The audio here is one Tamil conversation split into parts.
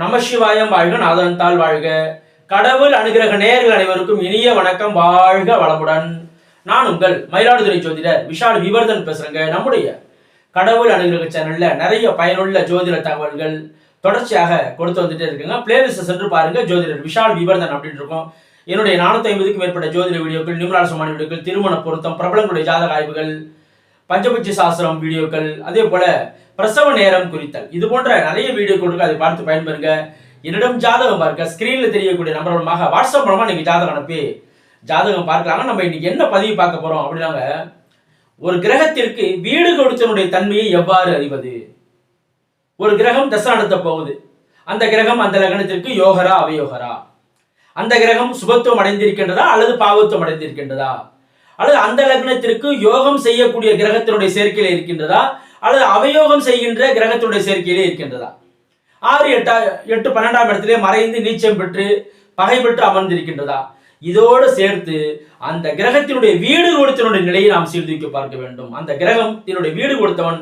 நமசிவாயம் வாழ்க நாதன்தாள் வாழ்க. கடவுள் அனுகிரக நேர்கள் அனைவருக்கும் இனிய வணக்கம். வாழ்க வளமுடன். நான் உங்கள் மயிலாடுதுறை ஜோதிடர் விஷால் விவர்தன் பேசுறேங்க. நம்முடைய கடவுள் அனுகிரக சேனல்ல நிறைய பயனுள்ள ஜோதிட தகவல்கள் தொடர்ச்சியாக கொடுத்து வந்துட்டே இருக்குங்க. பிளேலிஸ்ட் சென்று பாருங்க. ஜோதிடர் விஷால் விவர்தன் அப்படின்னு இருக்கும். என்னுடைய நானூத்தி ஐம்பதுக்கும் மேற்பட்ட ஜோதிட வீடியோக்கள் நிபுணர் சமான வீடியோக்கள் திருமண பொருத்தம் பிரபலங்களுடைய ஜாதக ஆய்வுகள் பஞ்சபட்சி சாஸ்திரம் வீடியோக்கள் அதே போல பிரசவ நேரம் குறித்தல். இது போன்ற நிறைய வீடியோக்கள் இருக்கு அதை பார்த்து பயன்பெறுங்க. என்னிடம் ஜாதகம் பார்க்க ஸ்கிரீன்ல தெரியக்கூடிய நம்பர் மூலமாக வாட்ஸ்அப் மூலமா நீங்க ஜாதகம் அனுப்பி ஜாதகம் பார்க்கலாங்க. நம்ம இன்னைக்கு என்ன பதிவு பார்க்க போறோம் அப்படின்னாங்க ஒரு கிரகத்திற்கு வீடு கொடுத்தனுடைய தன்மையை எவ்வாறு அறிவது? ஒரு கிரகம் தசை நடத்த போகுது. அந்த கிரகம் அந்த லக்னத்திற்கு யோகரா அவயோகரா? அந்த கிரகம் சுபத்துவம் அடைந்திருக்கின்றதா அல்லது பாவத்துவம் அடைந்திருக்கின்றதா? அல்லது அந்த லக்னத்திற்கு யோகம் செய்யக்கூடிய கிரகத்தினுடைய சேர்க்கையில இருக்கின்றதா? அல்லது அவயோகம் செய்கின்ற கிரகத்தினுடைய சேர்க்கையிலே இருக்கின்றதா? ஆறு எட்டா எட்டு பன்னெண்டாம் இடத்திலே மறைந்து நீச்சம் பெற்று பகை பெற்று அமர்ந்திருக்கின்றதா? இதோடு சேர்த்து அந்த கிரகத்தினுடைய வீடு கொடுத்தனுடைய நிலையை நாம் சீர்தூக்கி பார்க்க வேண்டும். அந்த கிரகத்தினுடைய வீடு கொடுத்தவன்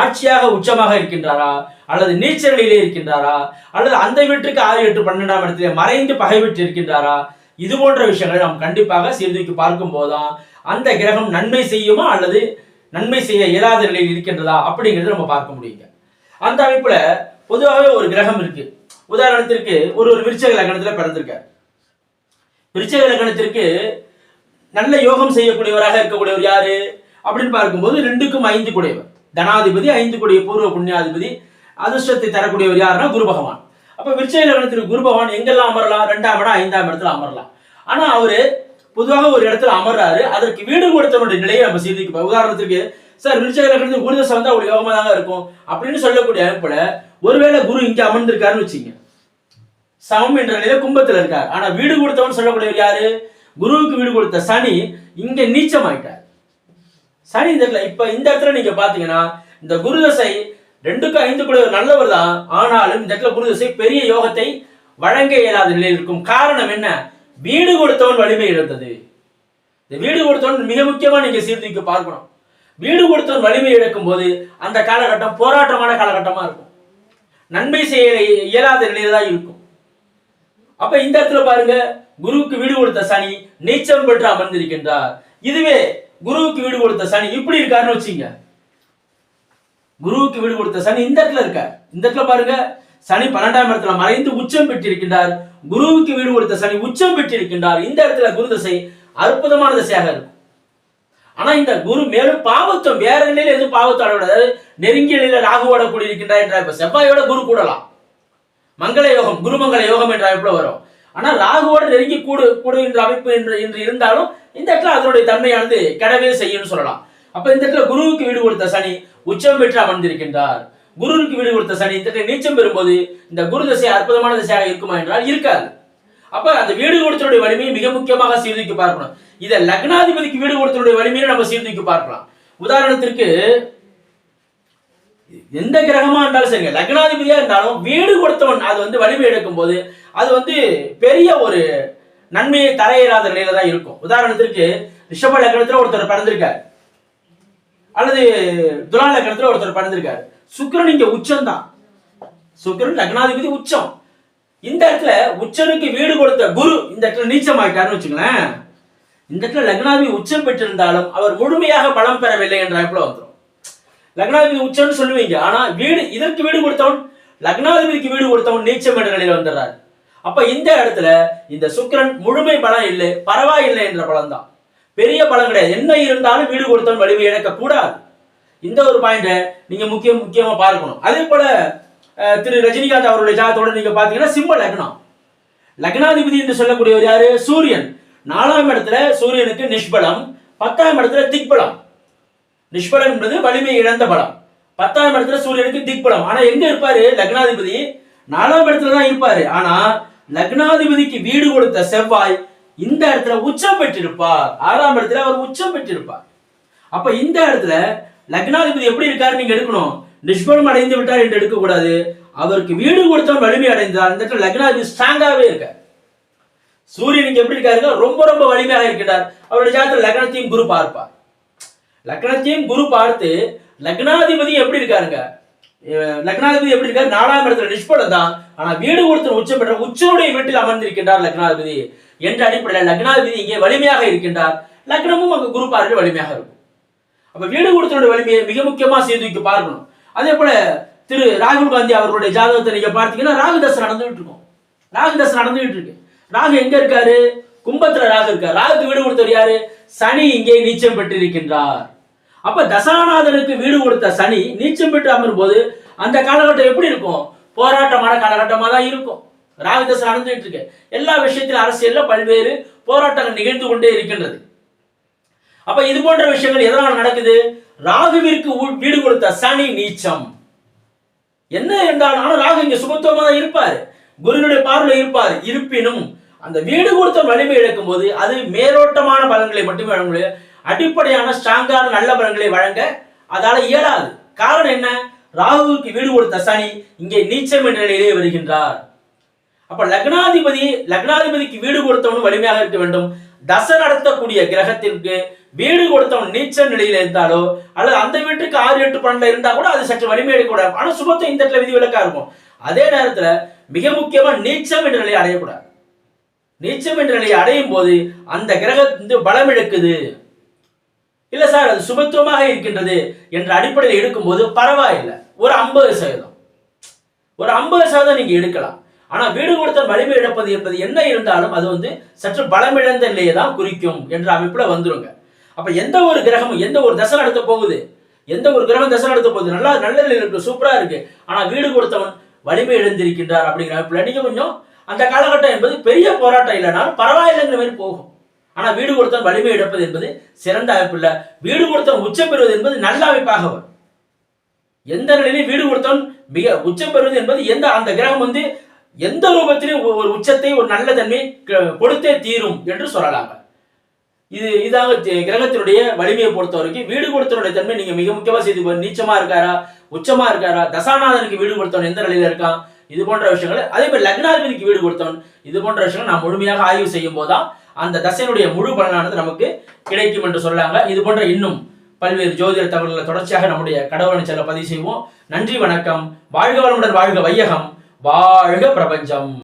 ஆட்சியாக உச்சமாக இருக்கின்றாரா? அல்லது நீச்சல் நிலையிலே இருக்கின்றாரா? அல்லது அந்த வீட்டுக்கு ஆறு எட்டு பன்னெண்டாம் இடத்திலே மறைந்து பகை பெற்று இருக்கின்றாரா? இது போன்ற விஷயங்களை நாம் கண்டிப்பாக சீர்தூக்கி பார்க்கும் போதுதான் அந்த கிரகம் நன்மை செய்யுமா அல்லது நன்மை செய்ய இயலாத நிலையில் இருக்கின்றதா அப்படிங்கிறத நம்ம பார்க்க முடியுங்க. அந்த அமைப்புல பொதுவாகவே ஒரு கிரகம் இருக்கு. உதாரணத்திற்கு ஒரு ஒரு விருச்சக லக்னத்துல பிறந்திருக்கார். விருச்சக லக்னத்திற்கு நல்ல யோகம் செய்யக்கூடியவராக இருக்கக்கூடியவர் யாரு அப்படின்னு பார்க்கும்போது ரெண்டுக்கும் ஐந்து கூடையவர். தனாதிபதி ஐந்து கூடிய பூர்வ புண்ணியாதிபதி அதிர்ஷ்டத்தை தரக்கூடியவர் யாருன்னா குரு பகவான். அப்ப விருச்சக திரு குரு பகவான் எங்கெல்லாம் அமரலாம்? ரெண்டாம் இடம் ஐந்தாம் இடத்துல அமரலாம். ஆனா அவரு பொதுவாக ஒரு இடத்துல அமர்றாரு. அதற்கு வீடு கொடுத்தவனுடைய நிலையை நம்ம சிந்திக்க உதாரணத்துக்கு சார் விருச்சக லக்னத்துக்கு குரு தசை வந்து அவ்வளவு யோகமா தாங்க இருக்கும். அப்படின்னு சொல்லக்கூடிய அமைப்புல ஒருவேளை குரு இங்க அமர்ந்திருக்காருன்னு வச்சுங்க. சமம் என்ற நிலையில கும்பத்துல இருக்கார். ஆனா வீடு கொடுத்தவன் சொல்லக்கூடியவர் யாரு? குருவுக்கு வீடு கொடுத்த சனி இங்க நீச்சமாயிட்டார். சனி இந்த இடத்துல இப்ப இந்த இடத்துல நீங்க பாத்தீங்கன்னா இந்த குரு தசை ரெண்டுக்கும் ஐந்து குழு நல்லவர் தான் ஆனாலும் இந்த இடத்துல குரு பெரிய யோகத்தை வழங்க இயலாத நிலையில் இருக்கும். காரணம் என்ன? வீடு கொடுத்தவன் வலிமை இழந்தது. இந்த வீடு கொடுத்தவன் மிக முக்கியமா நீங்க சீர்தூக்கி பார்க்கணும். வீடு கொடுத்தவன் வலிமை இழக்கும் போது அந்த காலகட்டம் போராட்டமான காலகட்டமா இருக்கும். நன்மை செய்ய இயலாத நிலையில தான் இருக்கும். அப்ப இந்த இடத்துல பாருங்க குருவுக்கு வீடு கொடுத்த சனி நீச்சம் பெற்று அமர்ந்திருக்கின்றார். இதுவே குருவுக்கு வீடு கொடுத்த சனி இப்படி இருக்காருன்னு வச்சுங்க குருவுக்கு வீடு கொடுத்த சனி இந்த இடத்துல இருக்க இந்த இடத்துல பாருங்க சனி பன்னெண்டாம் இடத்துல மறைந்து உச்சம் பெற்றிருக்கின்றார். குருவுக்கு வீடு கொடுத்த சனி உச்சம் பெற்றிருக்கின்றார். இந்த இடத்துல குரு தசை அற்புதமான தசையாக இருக்கும். ஆனா இந்த குரு மேலும் பாவத்தம் வேற நிலையில எதுவும் பாவத்தோட அதாவது நெருங்கிய நிலையில ராகுவோட கூடி இருக்கின்றார் என்றால் இப்ப செவ்வாயோட குரு கூடலாம். மங்கள யோகம் குருமங்கள யோகம் என்ற அமைப்புல வரும். ஆனா ராகுவோட நெருங்கி கூடு கூடுகின்ற அமைப்பு என்று என்று இருந்தாலும் இந்த இடத்துல அதனுடைய தன்மையானது கிடவே செய்யும்னு சொல்லலாம். அப்ப இந்த இடத்துல குருவுக்கு வீடு கொடுத்த சனி உச்சம் பெற்று அமர்ந்திருக்கின்றார். குருவுக்கு வீடு கொடுத்த சனி இந்த நீச்சம் பெறும்போது இந்த குரு தசை அற்புதமான தசையாக இருக்குமா என்றால் இருக்காது. அப்ப அந்த வீடு கொடுத்தனுடைய வலிமையை மிக முக்கியமாக சீர்தூக்கி பார்க்கணும். இதை லக்னாதிபதிக்கு வீடு கொடுத்தனுடைய வலிமையை நம்ம சீர்தூக்கி பார்க்கலாம். உதாரணத்திற்கு எந்த கிரகமா இருந்தாலும் சரிங்க. லக்னாதிபதியா இருந்தாலும் வீடு கொடுத்தவன் அது வந்து வலிமை எடுக்கும் போது அது வந்து பெரிய ஒரு நன்மையை தர இயலாத நிலையில தான் இருக்கும். உதாரணத்திற்கு ரிஷப லக்னத்துல ஒருத்தர் பிறந்திருக்காரு. அல்லது துலா லக்னத்துல ஒருத்தர் பறந்திருக்காரு சுக்கிரன் இங்க உச்சம் தான் சுக்கிரன் லக்னாதிபதி உச்சம். இந்த இடத்துல உச்சனுக்கு வீடு கொடுத்த குரு இந்த இடத்துல நீச்சம் ஆயிட்டாருன்னு வச்சுங்களேன் இந்த இடத்துல லக்னாதிபதி உச்சம் பெற்றிருந்தாலும் அவர் முழுமையாக பலம் பெறவில்லை என்ற அமைப்புல வந்துடும் லக்னாதிபதி உச்சம்னு சொல்லுவீங்க. ஆனா வீடு இதற்கு வீடு கொடுத்தவன் லக்னாதிபதிக்கு வீடு கொடுத்தவன் நீச்சம் என்ற நிலையில வந்துடுறாரு. அப்ப இந்த இடத்துல இந்த சுக்கிரன் முழுமை பலம் இல்லை பரவாயில்லை என்ற பலம் தான் பெரிய பலம் கிடையாது. என்ன இருந்தாலும் வீடு கொடுத்தவன் வலிமை இழக்க கூடாது இந்த ஒரு பாயிண்டை நீங்க முக்கியம் முக்கியமா பார்க்கணும். அதே போல திரு ரஜினிகாந்த் அவருடைய ஜாதத்தோட நீங்க பாத்தீங்கன்னா சிம்ம லக்னம். லக்னாதிபதி என்று சொல்லக்கூடியவர் யாரு? சூரியன். நாலாம் இடத்துல சூரியனுக்கு நிஷ்பலம் பத்தாம் இடத்துல திக்பலம். நிஷ்பலம் என்பது வலிமை இழந்த பலம். பத்தாம் இடத்துல சூரியனுக்கு திக்பலம். ஆனா எங்க இருப்பாரு? லக்னாதிபதி. நாலாம் இடத்துல தான் இருப்பாரு. ஆனா லக்னாதிபதிக்கு வீடு கொடுத்த செவ்வாய் இந்த இடத்துல உச்சம் பெற்றிருப்பார். ஆறாம் இடத்துல அவர் உச்சம் பெற்றிருப்பார். அப்ப இந்த இடத்துல லக்னாதிபதி எப்படி இருக்காரு நீங்க எடுக்கணும்? நிஷ்பலம் அடைந்து விட்டார் என்று எடுக்கக்கூடாது. அவருக்கு வீடு கொடுத்தவன் வலிமை அடைந்தார். இந்த இடத்துல லக்னாதிபதி ஸ்ட்ராங்காவே இருக்கார். சூரியன் இங்க எப்படி இருக்காருங்க ரொம்ப ரொம்ப வலிமையாக இருக்கிறார் அவருடைய ஜாதகத்தில் லக்னத்தையும் குரு பார்ப்பார். லக்னத்தையும் குரு பார்த்து லக்னாதிபதி எப்படி இருக்காருங்க? லக்னாதிபதி எப்படி இருக்காரு? நாலாம் இடத்துல நிஷ்பலம் தான். ஆனா வீடு கொடுத்த உச்சம் பெற்ற உச்சனுடைய வீட்டில் அமர்ந்திருக்கின்றார் லக்னாதிபதி. என்ற அடிப்படையில் லக்னாதிபதி இங்கே வலிமையாக இருக்கின்றார். லக்னமும் அங்கு குரு வலிமையாக இருக்கும். அப்ப வீடு கொடுத்தனுடைய வலிமையை மிக முக்கியமா சேர்த்து பார்க்கணும். அதே போல திரு ராகுல் காந்தி அவர்களுடைய ஜாதகத்தை நீங்க பார்த்தீங்கன்னா ராகு தசை நடந்துகிட்டு இருக்கும். ராகு தசை நடந்துகிட்டு இருக்கு. ராகு எங்க இருக்காரு? கும்பத்துல ராகு இருக்காரு. ராகுக்கு வீடு கொடுத்தவர் யாரு? சனி இங்கே நீச்சம் பெற்று இருக்கின்றார் அப்ப தசாநாதனுக்கு வீடு கொடுத்த சனி நீச்சம் பெற்று அமரும் போது அந்த காலகட்டம் எப்படி இருக்கும்? போராட்டமான காலகட்டமா தான் இருக்கும். ராகு தசை நடந்துகிட்டு இருக்கு. எல்லா விஷயத்திலும் அரசியல்ல பல்வேறு போராட்டங்கள் நிகழ்ந்து கொண்டே இருக்கின்றது. அப்ப இது போன்ற விஷயங்கள் எதனால் நடக்குது? ராகுவிற்கு வீடு கொடுத்த சனி நீச்சம். என்ன என்றாலும் ராகு இங்க சுபத்துவமா தான் இருப்பாரு. குருவினுடைய பார்வையில் இருப்பார். இருப்பினும் அந்த வீடு கொடுத்த வலிமை இழக்கும் போது அது மேலோட்டமான பலன்களை மட்டுமே வழங்க முடியாது அடிப்படையான ஸ்ட்ராங்கான நல்ல பலன்களை வழங்க அதால இயலாது. காரணம் என்ன? ராகுவுக்கு வீடு கொடுத்த சனி இங்கே நீச்சம் என்ற நிலையிலே வருகின்றார். அப்ப லக்னாதிபதி லக்னாதிபதிக்கு வீடு கொடுத்தவனும் வலிமையாக இருக்க வேண்டும். தசை நடத்தக்கூடிய கிரகத்திற்கு வீடு கொடுத்தவன் நீச்ச நிலையில இருந்தாலோ அல்லது அந்த வீட்டுக்கு ஆறு எட்டு பன்னெண்டு இருந்தா கூட அது சற்று வலிமை எடுக்கக்கூடாது ஆனா சுபத்தை இந்த இடத்துல விதி விளக்கா இருக்கும். அதே நேரத்துல மிக முக்கியமா நீச்சம் என்ற நிலையை அடையக்கூடாது. நீச்சம் என்ற நிலையை அடையும் போது அந்த கிரகம் வந்து பலம் இழக்குது. இல்லை சார் அது சுபத்துவமாக இருக்கின்றது என்ற அடிப்படையில் எடுக்கும்போது பரவாயில்லை. ஒரு ஐம்பது சதவீதம். ஒரு ஐம்பது சதவீதம் நீங்கள் எடுக்கலாம். ஆனால் வீடு கொடுத்த வலிமை இழப்பது என்பது என்ன இருந்தாலும் அது வந்து சற்று பலமிழந்த நிலையை தான் குறிக்கும் என்ற அமைப்பில் வந்துருங்க. அப்போ எந்த ஒரு கிரகமும் எந்த ஒரு தசை நடத்த போகுது? எந்த ஒரு கிரகம் தசை நடத்த போகுது? நல்லா நல்ல நிலையில் இருக்கு சூப்பராக இருக்கு. ஆனால் வீடு கொடுத்தவன் வலிமை இழந்திருக்கின்றார் அப்படிங்கிற அமைப்பில். நீங்க கொஞ்சம் அந்த காலகட்டம் என்பது பெரிய போராட்டம் இல்லைனாலும் பரவாயில்லைங்கிற மாதிரி போகும். ஆனால் வீடு கொடுத்தவன் வலிமை இழப்பது என்பது சிறந்த அமைப்பு இல்லை. வீடு கொடுத்தவன் உச்சம் பெறுவது என்பது நல்ல அமைப்பாக வரும். எந்த நிலையிலும் வீடு கொடுத்தவன் மிக உச்சம் பெறுவது என்பது எந்த அந்த கிரகம் வந்து எந்த ரூபத்திலும் ஒரு உச்சத்தை ஒரு நல்ல தன்மை க- கொடுத்தே தீரும் என்று சொல்லலாங்க. இது இதாக கிரகத்தினுடைய வலிமையை பொறுத்த வரைக்கும் வீடு கொடுத்தனுடைய தன்மை நீங்க மிக முக்கியமா செய்து நீச்சமா இருக்காரா உச்சமா இருக்காரா தசாநாதனுக்கு வீடு கொடுத்தவன் எந்த நிலையில இருக்கான் இது போன்ற விஷயங்கள் அதே மாதிரி லக்னாதிபதிக்கு வீடு கொடுத்தவன் இது போன்ற விஷயங்கள் நாம் முழுமையாக ஆய்வு செய்யும் போதுதான் அந்த தசையினுடைய முழு பலனானது நமக்கு கிடைக்கும் என்று சொல்லாங்க. இது போன்ற இன்னும் பல்வேறு ஜோதிட தகவல்களை தொடர்ச்சியாக நம்முடைய கடவுளை செல்ல பதிவு செய்வோம். நன்றி வணக்கம். வாழ்க வளமுடன் வாழ்க வையகம். வாழ்க பிரபஞ்சம்.